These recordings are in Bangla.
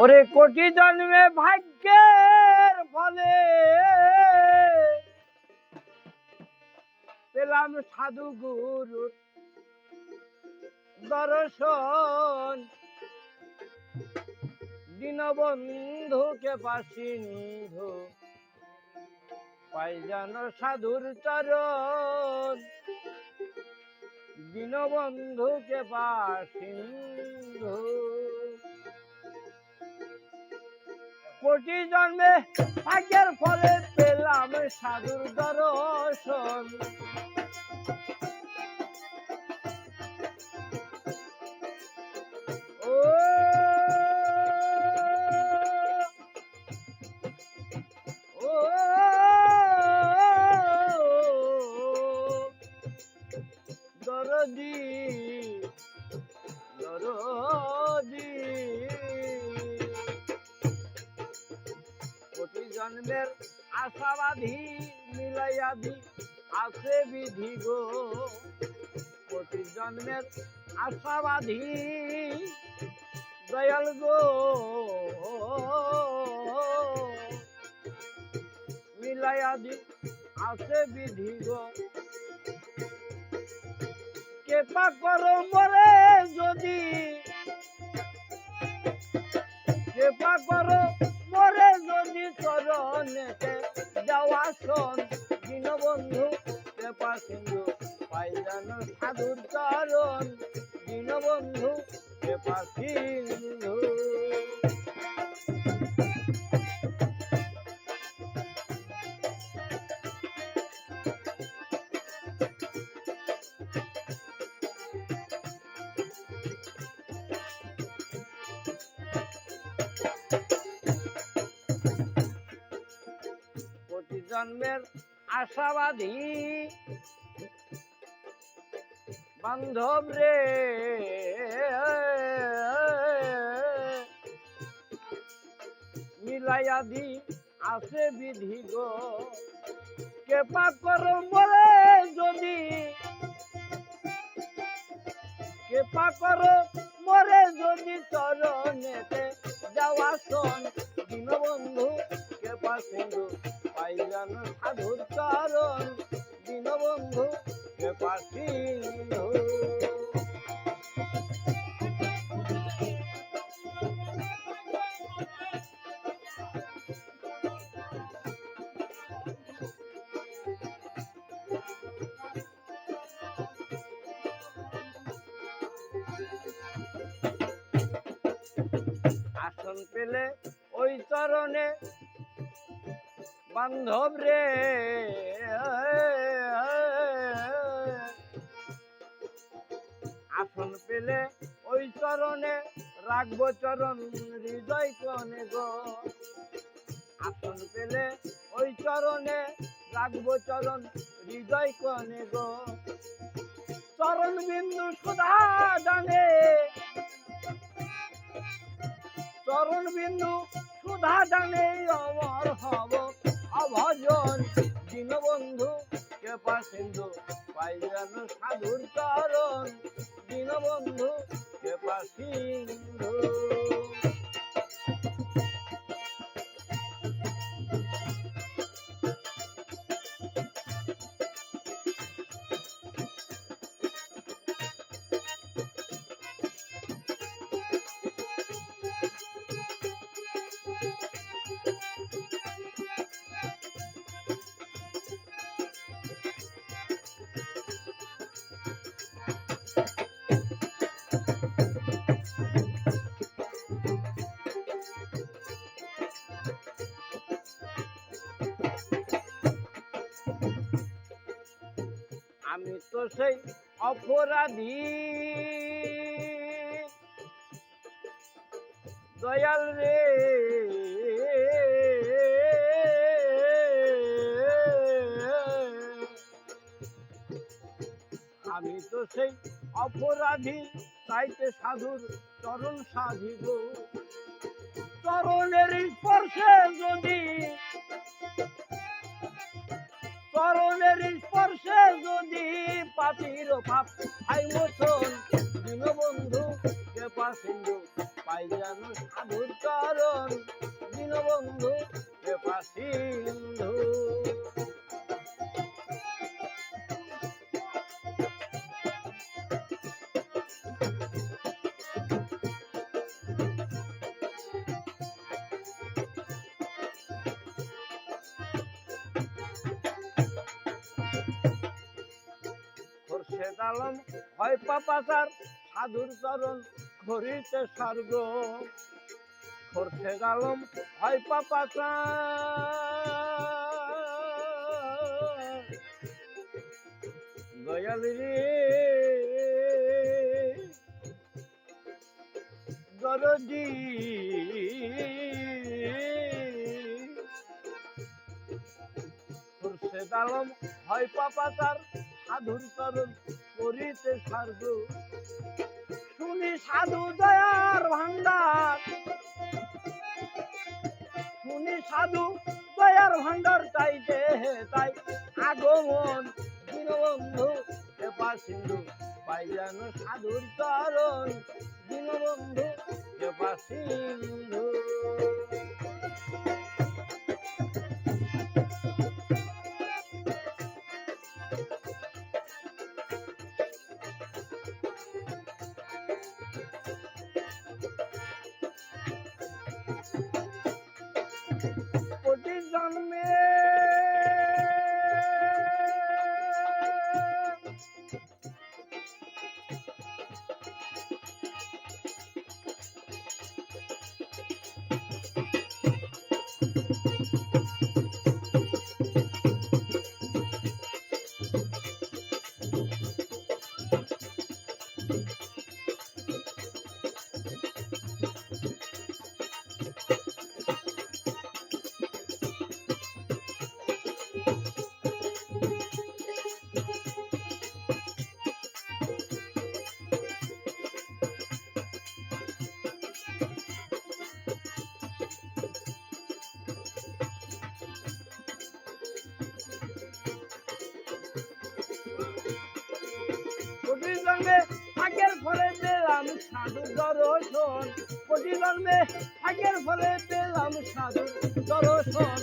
ওরে কোটি জন্মে ভাগ্যের ফলে পেলাম সাধু গুরু দর্শন। দীনবন্ধুকে পাশি নিধু, পাই যেন সাধুর চরণ। দীনবন্ধুকে পাশিন্ধু কোটি জন্মে? ভাগ্যের ফলে পেলাম সাধুর দর্শন। কোটি জন্মের আশাবাদী মিলাইয়াদি আছে বিধি গো। কোটি জন্মের আশাবাদী দয়াল গো। মিলাইয়াদি আছে বিধি গো। কেপা করো মরে যদি সাধুর চরণ দীনবন্ধু সিন্ধু প্রতি জন্মের আশাবাদী বান্ধব রে। মিলাইয়াদি আছে বিধি গো। কেপা করো বলে যদি। কেপা করো মরে যদি চরণেতে যাওয়া শোন। দীনবন্ধু, কেপা সিন্ধু পাই যেন সাধুর চরণ। দীনবন্ধু সিন্ধু আসন পেলে ওই চরণে বান্ধব রে। আসন পেলে ওই চরণে রাখব চরণ হৃদয় কনে গো। আসন পেলে ওই চরণে রাখব চরণ হৃদয় কনে গো। চরণ বিন্দু সুধা জানে। চরণ বিন্দু সুধা জানে, অমর হব অভজন। দীনবন্ধু, কৃপা সিন্ধু পাই যেন সাধুর চরণ। কৃপা আমি তো সেই অপরাধী। দয়াল রে। আমি তো সেই অপরাধী চাইতে সাধুর চরণ সাধিব। চরণের স্পর্শে যদি চরণের স্পর্শে যদি পাপির পাপ হাই মোচন দীনবন্ধু কৃপা সিন্ধু পাই যেন সাধুর চরণ। দীনবন্ধু কৃপা সিন্ধু আলম হয় পাপাচার, সাধুর চরণ ঘরিতে স্বর্গ। খোরশেদ আলম হয় পাপাচার। দয়াল রে দরজি খুরশেদ আলম হয় পাপাচার সাধুর চরণ করিতে স্বর্গ শুনি সাধু দয়ার ভান্ডার শুনি সাধু দয়ার ভান্ডার চাইতে তাই। আগমন দীনবন্ধু কৃপা সিন্ধু, পাই যেন সাধুর চরণ দীনবন্ধু কৃপা সিন্ধু। জন্মে, আগের ফলে পেলাম সাধু দর্শন। কোটি জন্মে, আগের ফলে পেলাম সাধু দর্শন।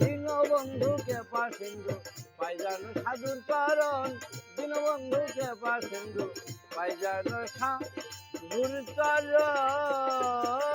দীনবন্ধুকে পাশেন্দু পাই যেন সাধুর চরণ। দীনবন্ধুকে পাশেন্দু পাই যেন সাধুর চরণ।